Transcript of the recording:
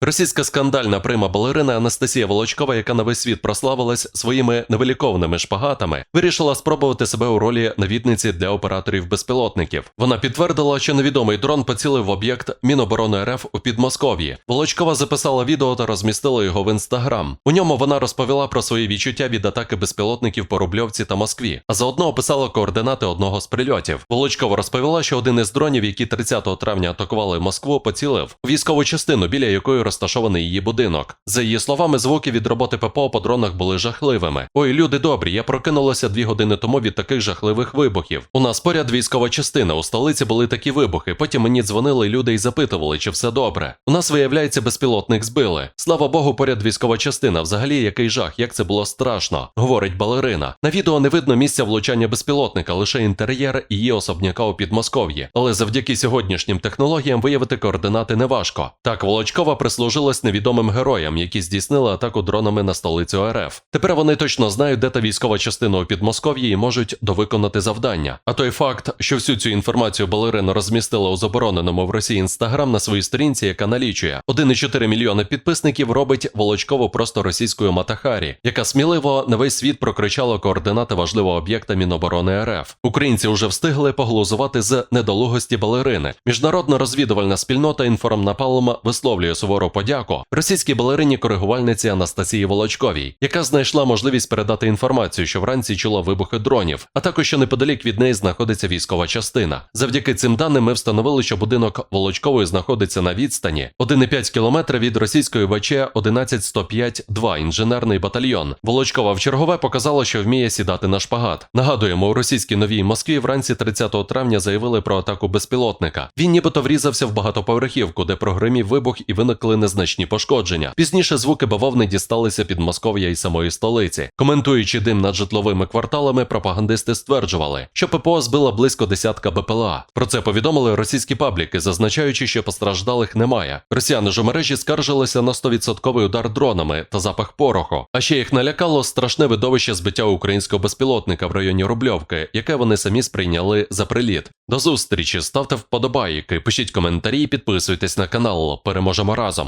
Російська скандальна прима балерина Анастасія Волочкова, яка на весь світ прославилась своїми невиліковними шпагатами, вирішила спробувати себе у ролі навідниці для операторів безпілотників. Вона підтвердила, що невідомий дрон поцілив в об'єкт Міноборони РФ у Підмосков'ї. Волочкова записала відео та розмістила його в інстаграм. У ньому вона розповіла про свої відчуття від атаки безпілотників по Рубльовці та Москві, а заодно описала координати одного з прильотів. Волочкова розповіла, що один із дронів, які 30 травня атакували Москву, поцілив у військову частину, біля якої розташований її будинок. За її словами, звуки від роботи ППО по дронах були жахливими. Ой, люди добрі, я прокинулася дві години тому від таких жахливих вибухів. У нас поряд військова частина. У столиці були такі вибухи. Потім мені дзвонили люди і запитували, чи все добре. У нас виявляється, безпілотник збили. Слава Богу, поряд військова частина. Взагалі, який жах, як це було страшно, говорить балерина. На відео не видно місця влучання безпілотника, лише інтер'єр її особняка у Підмосков'ї. Але завдяки сьогоднішнім технологіям виявити координати неважко. Так, Волочкова прислужилась невідомим героям, які здійснили атаку дронами на столицю РФ. Тепер вони точно знають, де та військова частина у Підмосков'ї і можуть довиконати завдання. А той факт, що всю цю інформацію балерина розмістила у забороненому в Росії інстаграм на своїй сторінці, яка налічує 1,4 мільйони підписників, робить Волочкову просто російською Матахарі, яка сміливо на весь світ прокричала координати важливого об'єкта Міноборони РФ. Українці вже встигли поглузувати з недолугості балерини. Міжнародна розвідувальна спільнота інформнапалом висловлює сувору подяку російській балерині коригувальниці Анастасії Волочковій, яка знайшла можливість передати інформацію, що вранці чула вибухи дронів, а також що неподалік від неї знаходиться військова частина. Завдяки цим даним ми встановили, що будинок Волочкової знаходиться на відстані 1,5 кілометра від російської ВЧ 11105-2 інженерний батальйон. Волочкова в чергове показала, що вміє сідати на шпагат. Нагадуємо, у російській новій Москві вранці 30 травня заявили про атаку безпілотника. Він нібито врізався в багатоповерхівку, де прогримів вибух і виникли незначні пошкодження. Пізніше звуки бавовни дісталися під Москов'я і самої столиці. Коментуючи дим над житловими кварталами, пропагандисти стверджували, що ППО збила близько десятка БПЛА. Про це повідомили російські пабліки, зазначаючи, що постраждалих немає. Росіяни ж у мережі скаржилися на 100% удар дронами та запах пороху. А ще їх налякало страшне видовище збиття українського безпілотника в районі Рубльовки, яке вони самі сприйняли за приліт. До зустрічі, ставте вподобайки, пишіть коментарі, і підписуйтесь на канал. Переможемо разом.